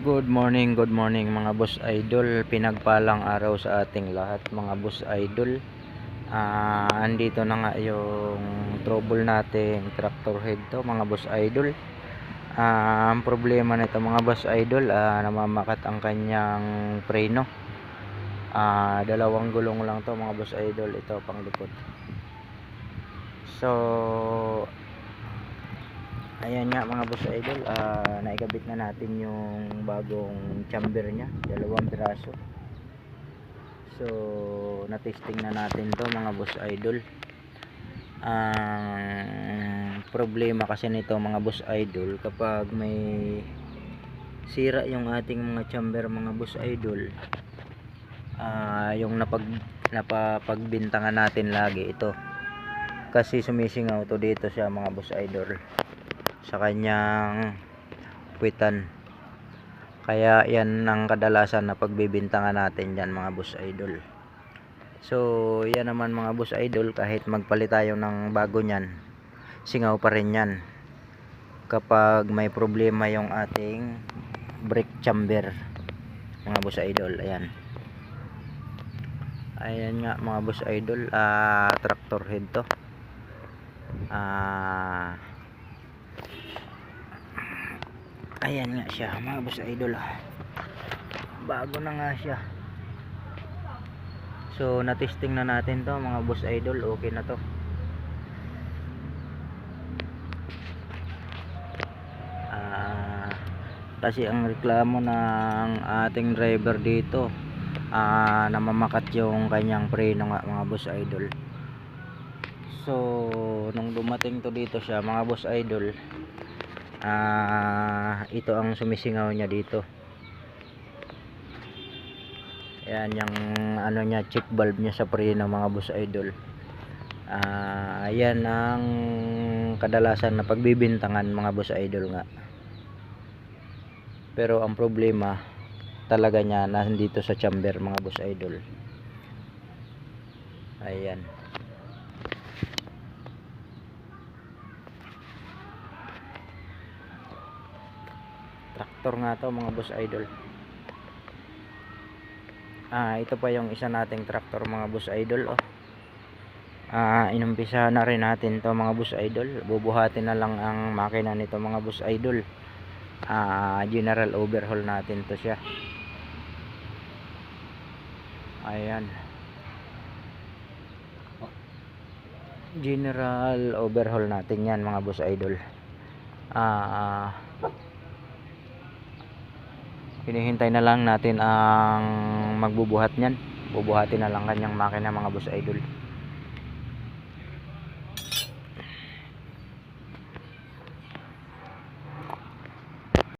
Good morning, good morning mga boss idol. Pinagpalang araw sa ating lahat mga boss idol. Ah, andito na nga yung trouble nating tractor head to mga boss idol. Ah, ang problema nito mga boss idol, ah, namamakat ang kanyang preno. Ah, dalawang gulong lang to mga boss idol, ito pang. So, Ayan nga mga boss idol, ah naikabit na natin yung bagong chamber niya, dalawang piraso. So, na-testing na natin to mga boss idol. Ang problema kasi nito mga boss idol, kapag may sira yung ating mga chamber mga boss idol, ah yung napag napapagbintangan natin lagi ito. Kasi sumisingaw to dito siya mga boss idol sa kanyang kwitan kaya yan ang kadalasan na pagbibintangan natin dyan mga boss idol. So yan naman mga boss idol kahit magpalit tayo ng bago nyan singaw pa rin yan. Kapag may problema yung ating brake chamber mga boss idol ayan. Ayan nga mga boss idol ah tractor head to. Ah ayan nga siya mga boss idol ah. bago na nga siya. So na-testing na natin to mga boss idol. Okay na to. Ah kasi ang reklamo ng ating driver dito ah namamakat yung kanyang preno nga mga boss idol. So nung dumating to dito siya mga boss idol ah ito ang sumisingaw niya dito. Yan yung ano niya check valve niya sa preno mga boss idol. Ah yan ang kadalasan na pagbibintangan mga boss idol nga. Pero ang problema talaga niya nandito sa chamber mga boss idol. Ayan traktor nga to mga boss idol. Ah ito pa yung isa nating traktor mga boss idol oh. Ah inumpisa na rin natin to mga boss idol. Bubuhatin na lang ang makina nito mga boss idol. Ah general overhaul natin to siya. Ayan. General overhaul natin yan mga boss idol. Ah hinihintay na lang natin ang magbubuhat niyan. Bubuhatin na lang kanyang makina mga boss idol